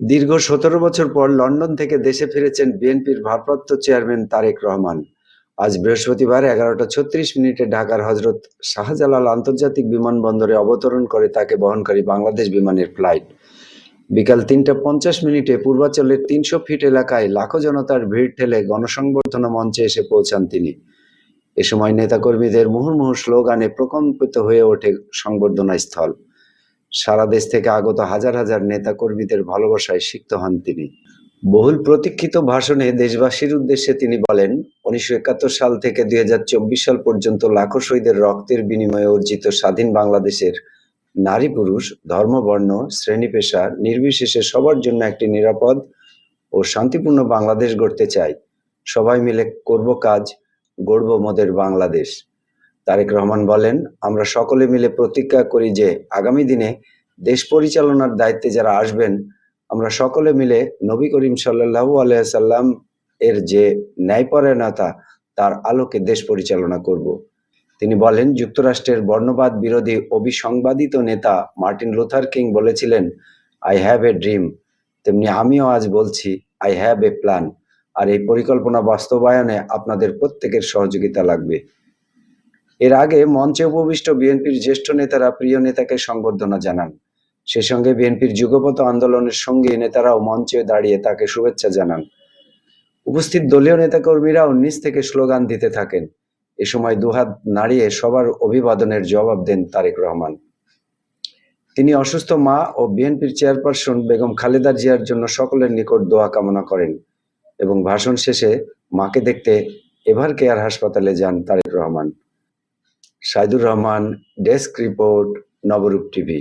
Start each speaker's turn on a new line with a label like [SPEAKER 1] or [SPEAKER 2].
[SPEAKER 1] দীর্ঘ সতেরো বছর পর লন্ডন থেকে দেশে ফিরেছেন বিএনপির ভারপ্রাপ্ত চেয়ারম্যান তারেক রহমান। আজ বৃহস্পতিবার এগারোটা ছত্রিশ মিনিটে ঢাকার হজরত শাহজালাল আন্তর্জাতিক বিমানবন্দরে অবতরণ করে তাকে বহনকারী বাংলাদেশ বিমানের ফ্লাইট। বিকাল তিনটা পঞ্চাশ মিনিটে পূর্বাঞ্চলের তিনশো ফিট এলাকায় লাখো জনতার ভিড় ঠেলে গণসংবর্ধনা মঞ্চে এসে পৌঁছান তিনি। এ সময় নেতাকর্মীদের মুহুর্মুহু স্লোগানে প্রকম্পিত হয়ে ওঠে সংবর্ধনা স্থল সারা দেশ থেকে আগত হাজার হাজার নেতা কর্মীদের ভালোবাসায় সিক্ত হন তিনি। বহুল প্রতীক্ষিত ভাষণে দেশবাসীর উদ্দেশ্যে তিনি বলেন, উনিশশো একাত্তর সাল থেকে দু হাজার চব্বিশ সাল পর্যন্ত লাখো শহীদের রক্তের বিনিময়ে অর্জিত স্বাধীন বাংলাদেশের নারী পুরুষ ধর্ম বর্ণ শ্রেণি পেশা নির্বিশেষে সবার জন্য একটি নিরাপদ ও শান্তিপূর্ণ বাংলাদেশ গড়তে চাই সবাই মিলে করব কাজ, গড়ব মোদের বাংলাদেশ। তারেক রহমান বলেন, আমরা সকলে মিলে প্রতিজ্ঞা করি যে আগামী দিনে দেশ পরিচালনার দায়িত্বে যারা আসবেন, আমরা সকলে মিলে নবী করিম সাল্লাল্লাহু আলাইহি সাল্লাম এর যে ন্যায়পরায়ণতা, তার আলোকে দেশ পরিচালনা করব। তিনি বলেন, যুক্তরাষ্ট্রের বর্ণবাদ বিরোধী অবিসংবাদিত নেতা মার্টিন লুথার কিং বলেছিলেন, আই হ্যাভ এ ড্রিম। তেমনি আমিও আজ বলছি, আই হ্যাভ এ প্ল্যান। আর এই পরিকল্পনা বাস্তবায়নে আপনাদের প্রত্যেকের সহযোগিতা লাগবে। এর আগে মঞ্চে উপবিষ্ট বিএনপির জ্যেষ্ঠ নেতারা প্রিয় নেতাকে সংবর্ধনা জানান। সে সঙ্গে বিএনপির যুগপথ আন্দোলনের সঙ্গে নেতারাও মঞ্চে দাঁড়িয়ে তাকে শুভেচ্ছা জানান। উপস্থিত দলীয় নেতাকর্মীরাও নিচ থেকে স্লোগান দিতে থাকেন। এ সময় দুহাত নাড়িয়ে সবার অভিবাদনের জবাব দেন তারেক রহমান। তিনি অসুস্থ মা ও বিএনপির চেয়ারপারসন বেগম খালেদা জিয়ার জন্য সকলের নিকট দোয়া কামনা করেন এবং ভাষণ শেষে মাকে দেখতে এভার কেয়ার হাসপাতালে যান Tarique Rahman. Saidur Rahman desk report Nabarup TV.